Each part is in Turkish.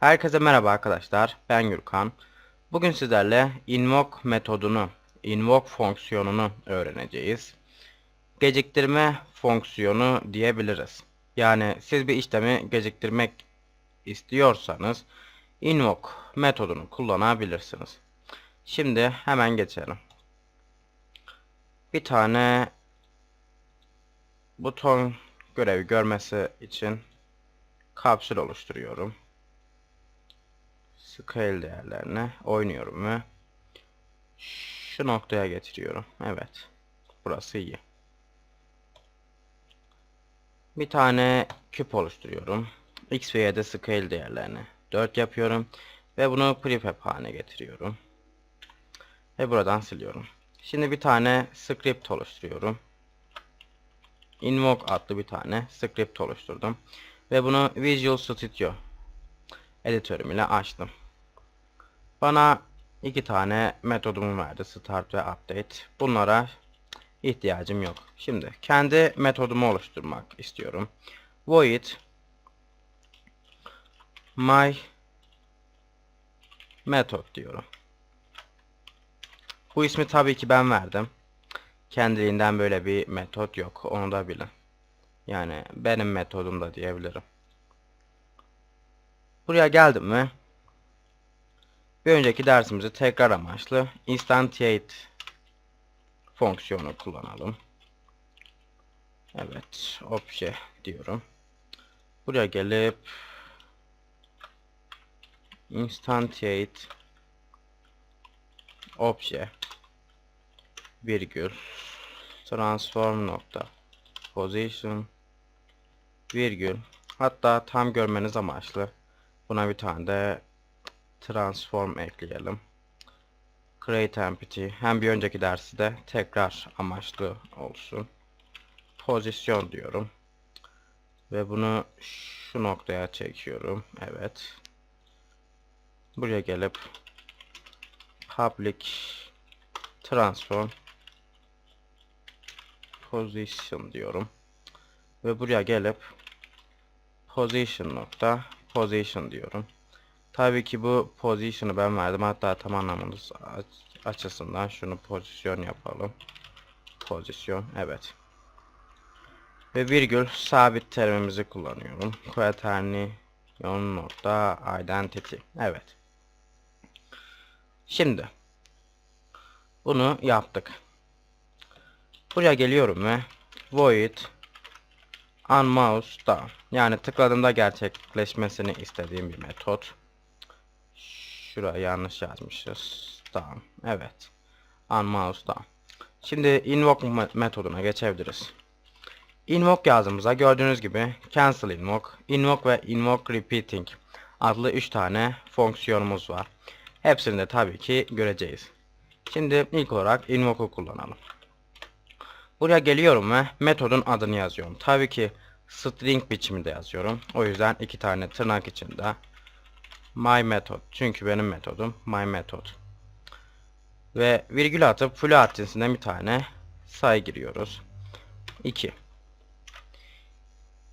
Herkese merhaba arkadaşlar. Ben Gürkan. Bugün sizlerle invoke metodunu, invoke fonksiyonunu öğreneceğiz. Geciktirme fonksiyonu diyebiliriz. Yani siz bir işlemi geciktirmek istiyorsanız invoke metodunu kullanabilirsiniz. Şimdi hemen geçelim. Bir tane buton görevi görmesi için kapsül oluşturuyorum scale değerlerine oynuyorum ve şu noktaya getiriyorum. Evet. Burası iyi. Bir tane küp oluşturuyorum. X ve Y'de scale değerlerini 4 yapıyorum. Ve bunu prefab haline getiriyorum. Ve buradan siliyorum. Şimdi bir tane script oluşturuyorum. Invoke adlı bir tane script oluşturdum. Ve bunu Visual Studio editörüm ile açtım. Bana iki tane metodumu verdi. Start ve update. Bunlara ihtiyacım yok. Şimdi kendi metodumu oluşturmak istiyorum. Void my method diyorum. Bu ismi tabii ki ben verdim. Kendiliğinden böyle bir metot yok. Onu da bilin. Yani benim metodum da diyebilirim. Buraya geldim mi? Bir önceki dersimizi tekrar amaçlı instantiate fonksiyonu kullanalım. Evet, obje diyorum. Buraya gelip instantiate obje virgül transform nokta position virgül hatta tam görmeniz amaçlı buna bir tane de transform ekleyelim. Create empty hem bir önceki dersi de tekrar amaçlı olsun. Pozisyon diyorum. Ve bunu şu noktaya çekiyorum. Evet. Buraya gelip public transform position diyorum. Ve buraya gelip position nokta position diyorum. Tabii ki bu pozisyonu ben verdim. Hatta tam anlamınız açısından şunu pozisyon yapalım. Pozisyon. Evet. Ve virgül sabit terimimizi kullanıyorum. Quaternion nokta identity. Evet. Şimdi bunu yaptık. Buraya geliyorum ve void unmouse down yani tıkladığımda gerçekleşmesini istediğim bir metot. Şuraya yanlış yazmışız. Tamam. Evet. Unmouse down. Şimdi invoke metoduna geçebiliriz. Invoke yazımıza gördüğünüz gibi cancel invoke, invoke ve invoke repeating adlı 3 tane fonksiyonumuz var. Hepsini de tabii ki göreceğiz. Şimdi ilk olarak invoke'u kullanalım. Buraya geliyorum ve metodun adını yazıyorum. Tabii ki string biçiminde yazıyorum. O yüzden iki tane tırnak içinde my method. Çünkü benim metodum my method. Ve virgül atıp float cinsinden bir tane sayı giriyoruz. 2.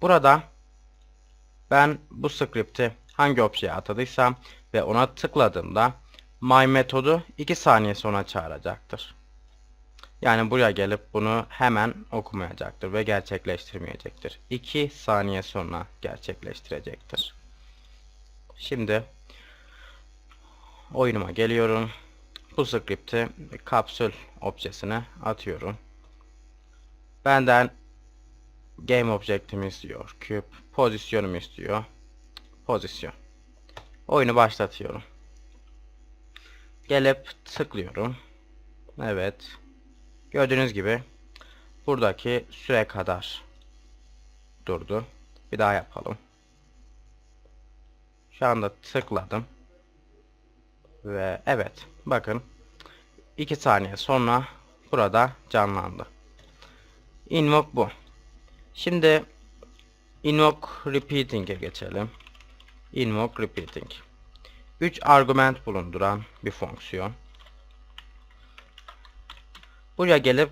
Burada ben bu script'i hangi objeye atadıysam ve ona tıkladığımda my metodu 2 saniye sonra çağıracaktır. Yani buraya gelip bunu hemen okumayacaktır ve gerçekleştirmeyecektir. 2 saniye sonra gerçekleştirecektir. Şimdi oyunuma geliyorum. Bu script'i kapsül objesine atıyorum. Benden game object'imi istiyor. Küp pozisyonumu istiyor. Pozisyon. Oyunu başlatıyorum. Gelip tıklıyorum. Evet. Gördüğünüz gibi buradaki süre kadar durdu. Bir daha yapalım. Şu anda tıkladım. Ve evet bakın 2 saniye sonra burada canlandı. Invoke bu. Şimdi invoke repeating'e geçelim. Invoke repeating. 3 argüment bulunduran bir fonksiyon. Buraya gelip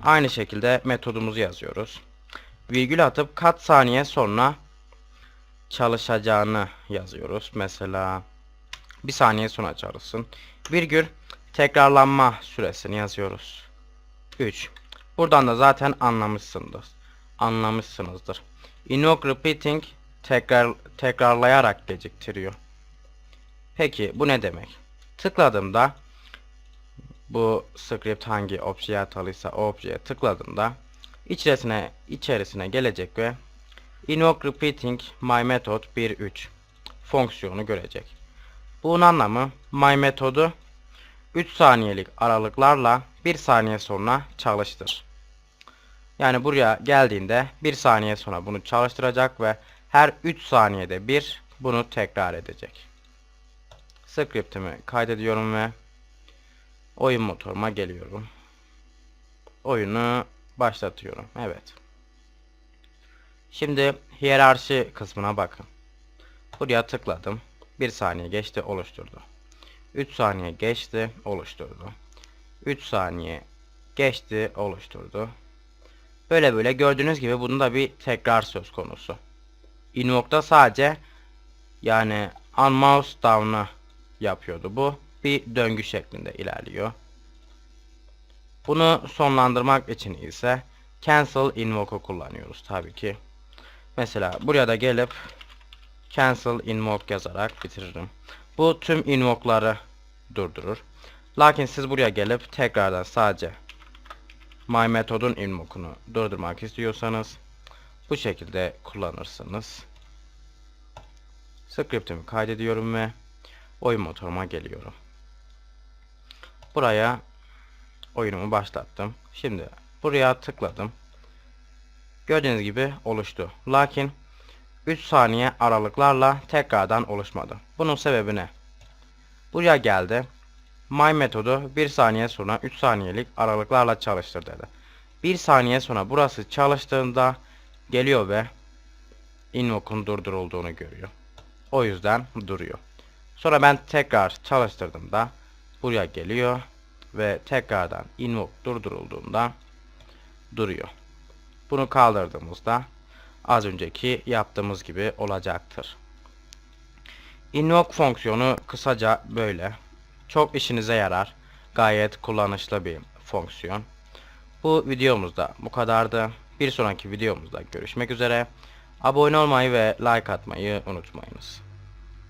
aynı şekilde metodumuzu yazıyoruz. Virgül atıp kaç saniye sonra çalışacağını yazıyoruz. Mesela bir saniye sonra çalışsın. Virgül tekrarlanma süresini yazıyoruz. 3. Buradan da zaten anlamışsındır. Anlamışsınızdır. Invoke repeating tekrar tekrarlayarak geciktiriyor. Peki bu ne demek? Tıkladığımda bu script hangi objeye atalıysa o objeye tıkladığımda içerisine içerisine gelecek ve invoke repeating my method 1.3 fonksiyonu görecek. Bunun anlamı my metodu 3 saniyelik aralıklarla 1 saniye sonra çalıştır. Yani buraya geldiğinde 1 saniye sonra bunu çalıştıracak ve her 3 saniyede bir bunu tekrar edecek. Scriptimi kaydediyorum ve oyun motoruma geliyorum. Oyunu başlatıyorum. Evet. Şimdi hiyerarşi kısmına bakın. Buraya tıkladım. 1 saniye geçti oluşturdu. 3 saniye geçti oluşturdu. 3 saniye geçti oluşturdu. Böyle böyle gördüğünüz gibi bunda da bir tekrar söz konusu. Invoke'da sadece yani unmouse down'ı yapıyordu bu. Bir döngü şeklinde ilerliyor. Bunu sonlandırmak için ise cancel invoke'u kullanıyoruz tabii ki. Mesela buraya da gelip cancel invoke yazarak bitiririm. Bu tüm invoke'ları durdurur. Lakin siz buraya gelip tekrardan sadece my metodun invoke'unu durdurmak istiyorsanız bu şekilde kullanırsınız. Script'imi kaydediyorum ve oyun motoruma geliyorum. Buraya oyunumu başlattım. Şimdi buraya tıkladım. Gördüğünüz gibi oluştu. Lakin 3 saniye aralıklarla tekrardan oluşmadı. Bunun sebebi ne? Buraya geldi. My metodu 1 saniye sonra 3 saniyelik aralıklarla çalıştır dedi. 1 saniye sonra burası çalıştığında geliyor ve invoke'un durdurulduğunu görüyor. O yüzden duruyor. Sonra ben tekrar çalıştırdığımda buraya geliyor ve tekrardan invoke durdurulduğunda duruyor. Bunu kaldırdığımızda az önceki yaptığımız gibi olacaktır. Invoke fonksiyonu kısaca böyle. Çok işinize yarar. Gayet kullanışlı bir fonksiyon. Bu videomuzda bu kadardı. Bir sonraki videomuzda görüşmek üzere. Abone olmayı ve like atmayı unutmayınız.